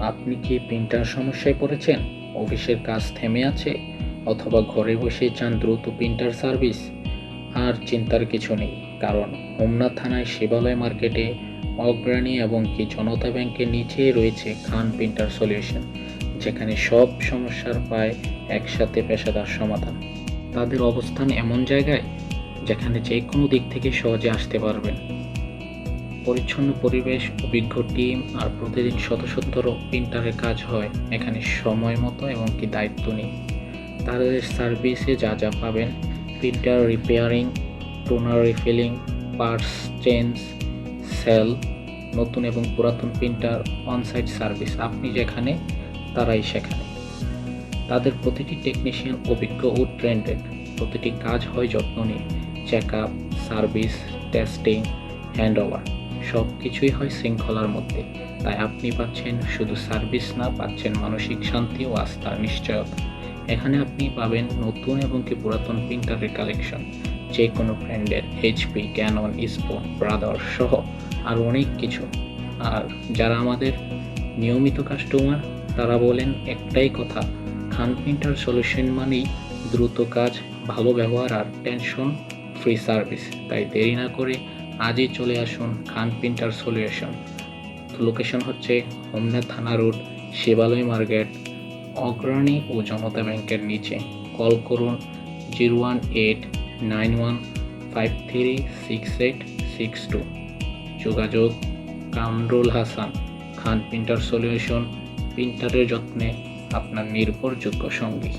আপনি কি প্রিন্টার সমস্যায় পড়েছেন? অফিসের কাজ থেমে আছে? অথবা ঘরে বসে চান দ্রুত প্রিন্টার সার্ভিস? আর চিন্তার কিছু নেই, কারণ হোমনাথ থানায় শিবালয় মার্কেটে অগ্রণী এবং কি জনতা ব্যাংকের নিচে রয়েছে খান প্রিন্টার সলিউশন, যেখানে সব সমস্যার পায় একসাথে পেশাদার সমাধান। তাদের অবস্থান এমন জায়গায়, যেখানে যে কোনো দিক থেকে সহজে আসতে পারবেন। পরিচ্ছন্ন পরিবেশ, অভিজ্ঞ টিম আর প্রতিদিন শত শতর প্রিন্টারের কাজ হয়। এখানে সময় মতো এবং কি দায়িত্ব নেই তাদের সার্ভিসে যা যা পাবেন। Printer repairing toner refilling parts change sale নতুন এবং পুরাতন প্রিন্টার অনসাইট সার্ভিস আপনি যেখানে, তারাই সেখানে। তাদের প্রতিটি টেকনিশিয়ান অভিজ্ঞ ও ট্রেন্ডেড প্রতিটি কাজ হয় যত্ন নিয়ে। Check up service testing hand over সব কিছুই হয় শৃঙ্খলার মধ্যে। তাই আপনি পাচ্ছেন শুধু সার্ভিস না, পাচ্ছেন মানসিক শান্তি ও আস্থার নিশ্চয়তা এখানে আপনি পাবেন নতুন এবং কি পুরাতন প্রিন্টারের কালেকশন যে কোনো ব্র্যান্ডের এইচপি ক্যানন স্পোন ব্রাদার সহ আর অনেক কিছু। আর যারা আমাদের নিয়মিত কাস্টমার তারা বলেন একটাই কথা, খান প্রিন্টার সলিউশন মানেই দ্রুত কাজ, ভালো ব্যবহার আর টেনশন ফ্রি সার্ভিস তাই দেরি না করে আজই চলে আসুন খান প্রিন্টার সলিউশন। লোকেশন হচ্ছে হোমনা থানা রোড, শিবালয় মার্কেট, অগ্রণী ও জনতা ব্যাংকের নিচে। কল করুন zero one eight nine one five three six eight six two. যোগাযোগ কামরুল হাসান, খান প্রিন্টার সলিউশন, প্রিন্টারের যত্নে আপনার নির্ভরযোগ্য সঙ্গী।